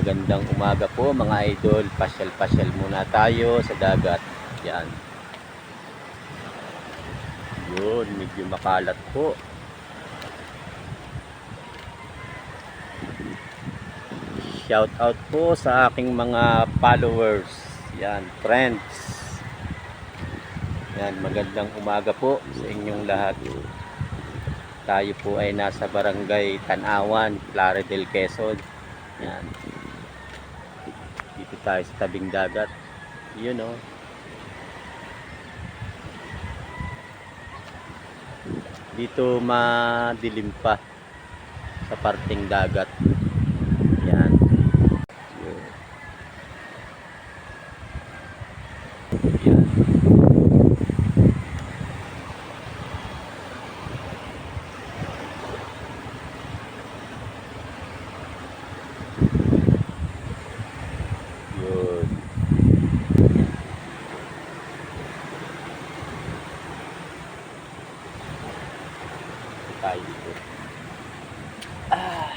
magandang umaga po mga idol. Pasyal-pasyal muna tayo sa dagat. Yan. Yun, medyo makalat po. Shout out po sa aking mga followers. Yan, friends. Yan, magandang umaga po sa inyong lahat. Tayo po ay nasa barangay Tanawan, Plaridel, Quezon. Yan. Dito tayo sa tabing dagat. Yun oh. Dito madilim pa sa parting dagat. Yan. Yun. Yan. Yun. Tayo dito. Ah.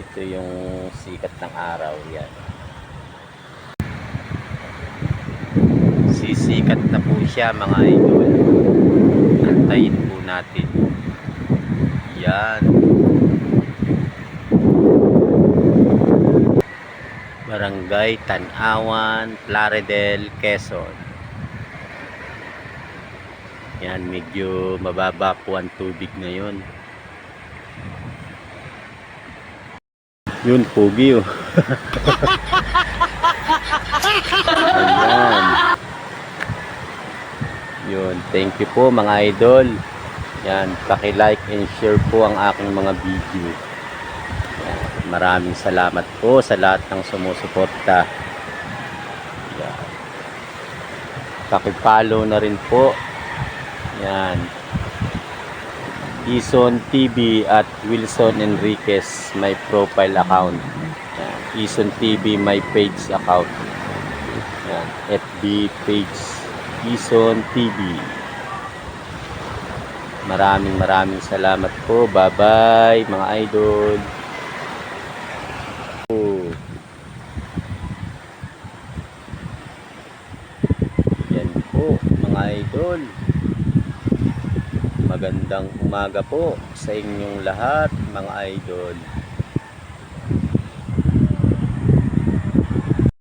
Ito yung sikat ng araw yan. Sisikat na po siya mga idol. Antayin po natin. Yan. Barangay Tanawan, Plaridel, Quezon. Yan, medyo mababa po ang tubig ngayon. Yun, pogi oh. Yun, thank you po mga idol. Yan, paki-like and share po ang aking mga video. Maraming salamat po sa lahat ng sumusuporta. Yan. Paki-follow na rin po. Yan. Ison TV at Wilson Enriquez my profile account. Yan. Ison TV my page account. Yan. FB page Ison TV. Maraming maraming salamat po. Bye-bye mga idol. Oh. Yan po mga idol. Magandang umaga po sa inyong lahat mga idol.